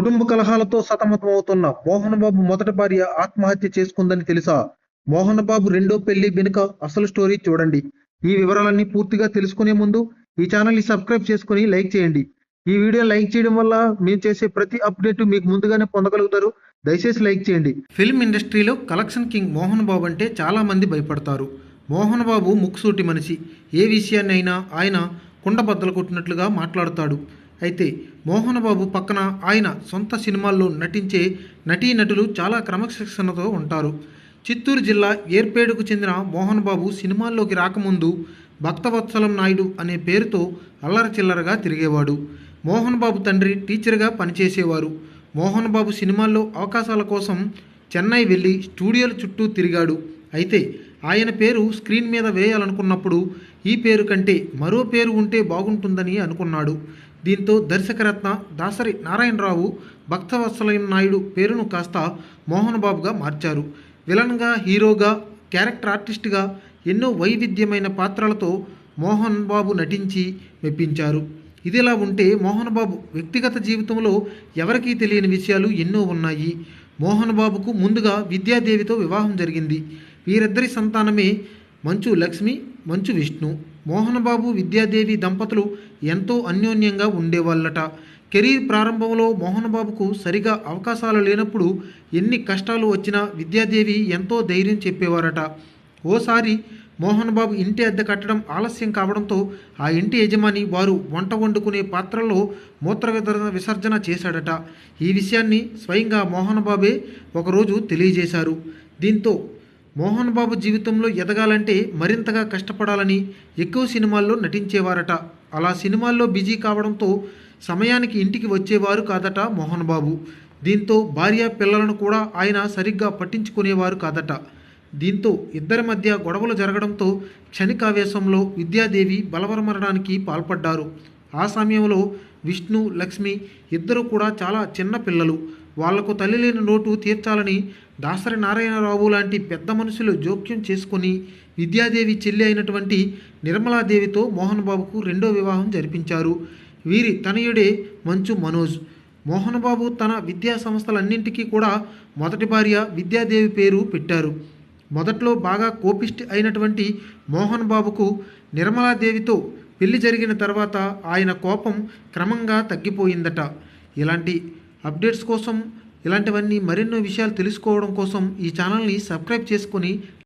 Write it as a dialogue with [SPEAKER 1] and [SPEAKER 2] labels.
[SPEAKER 1] కుటుంబ కలహాలతో సతమతమవుతున్న మోహన్ బాబు మొదటి భార్య ఆత్మహత్య చేసుకుందని తెలుసా? మోహన్ బాబు రెండో పెళ్ళి వెనుక అసలు స్టోరీ చూడండి. ఈ వివరాలన్నీ పూర్తిగా తెలుసుకునే ముందు ఈ ఛానల్ని సబ్స్క్రైబ్ చేసుకుని లైక్ చేయండి. ఈ వీడియో లైక్ చేయడం వల్ల మేము చేసే ప్రతి అప్డేట్ మీకు ముందుగానే పొందగలుగుతారు. దయచేసి లైక్ చేయండి. ఫిల్మ్ ఇండస్ట్రీలో కలెక్షన్ కింగ్ మోహన్ బాబు అంటే చాలా మంది భయపడతారు. మోహన్ బాబు ముక్కుసూటి మనిషి. ఏ విషయాన్ని అయినా ఆయన కుండబద్దలు కొట్టినట్లుగా మాట్లాడతాడు. అయితే మోహన్ బాబు పక్కన ఆయన సొంత సినిమాల్లో నటించే నటీనటులు చాలా క్రమశిక్షణతో ఉంటారు. చిత్తూరు జిల్లా ఏర్పేడుకు చెందిన మోహన్ బాబు సినిమాల్లోకి రాకముందు భక్తవత్సలం నాయుడు అనే పేరుతో అల్లర చిల్లరగా తిరిగేవాడు. మోహన్ బాబు తండ్రి టీచర్గా పనిచేసేవారు. మోహన్ బాబు సినిమాల్లో అవకాశాల కోసం చెన్నై వెళ్ళి స్టూడియోల చుట్టూ తిరిగాడు. అయితే ఆయన పేరు స్క్రీన్ మీద వేయాలనుకున్నప్పుడు ఈ పేరు కంటే మరో పేరు ఉంటే బాగుంటుందని అనుకున్నాడు. దీంతో దర్శకరత్న దాసరి నారాయణరావు భక్తవత్సలయం నాయుడు పేరును కాస్త మోహన్ బాబుగా మార్చారు. విలన్గా హీరోగా క్యారెక్టర్ ఆర్టిస్ట్గా ఎన్నో వైవిధ్యమైన పాత్రలతో మోహన్ బాబు నటించి మెప్పించారు. ఇదిలా ఉంటే మోహన్ బాబు వ్యక్తిగత జీవితంలో ఎవరికీ తెలియని విషయాలు ఎన్నో ఉన్నాయి. మోహన్ బాబుకు ముందుగా విద్యాదేవితో వివాహం జరిగింది. వీరిద్దరి సంతానమే మంచు లక్ష్మి మంచు విష్ణు. మోహన్ బాబు విద్యాదేవి దంపతులు ఎంతో అన్యోన్యంగా ఉండేవాళ్ళట. కెరీర్ ప్రారంభంలో మోహన్ బాబుకు సరిగా అవకాశాలు లేనప్పుడు ఎన్ని కష్టాలు వచ్చినా విద్యాదేవి ఎంతో ధైర్యం చెప్పేవారట. ఓసారి మోహన్ బాబు ఇంటి అద్దె కట్టడం ఆలస్యం కావడంతో ఆ ఇంటి యజమాని వారు వంట వండుకునే పాత్రలో మూత్ర విసర్జన విసర్జన చేశాడట. ఈ విషయాన్ని స్వయంగా మోహన్ బాబే ఒకరోజు తెలియజేశారు. దీంతో మోహన్ బాబు జీవితంలో ఎదగాలంటే మరింతగా కష్టపడాలని ఎక్కువ సినిమాల్లో నటించేవారట. అలా సినిమాల్లో బిజీ కావడంతో సమయానికి ఇంటికి వచ్చేవారు కాదట మోహన్ బాబు. దీంతో భార్య పిల్లలను కూడా ఆయన సరిగ్గా పట్టించుకునేవారు కాదట. దీంతో ఇద్దరి మధ్య గొడవలు జరగడంతో క్షణికావేశంలో విద్యాదేవి బలవరమరణానికి పాల్పడ్డారు. ఆ సమయంలో విష్ణు లక్ష్మి ఇద్దరు కూడా చాలా చిన్న పిల్లలు. వాళ్ళకు తల్లి లేని నోటు తీర్చాలని దాసరి నారాయణరావు లాంటి పెద్ద మనుషులు జోక్యం చేసుకుని విద్యాదేవి చెల్లి అయినటువంటి నిర్మలాదేవితో మోహన్ బాబుకు రెండో వివాహం జరిపించారు. వీరి తనయుడే మంచు మనోజ్. మోహన్ బాబు తన విద్యా సంస్థలన్నింటికీ కూడా మొదటి భార్య విద్యాదేవి పేరు పెట్టారు. మొదట్లో బాగా కోపిష్టి అయినటువంటి మోహన్ బాబుకు నిర్మలాదేవితో పెళ్ళి జరిగిన తర్వాత ఆయన కోపం క్రమంగా తగ్గిపోయిందట. ఇలాంటి అప్డేట్స్ కోసం ఇలాంటివన్నీ మరెన్నో విషయాలు తెలుసుకోవడం కోసం ఈ ఛానల్ని సబ్స్క్రైబ్ చేసుకొని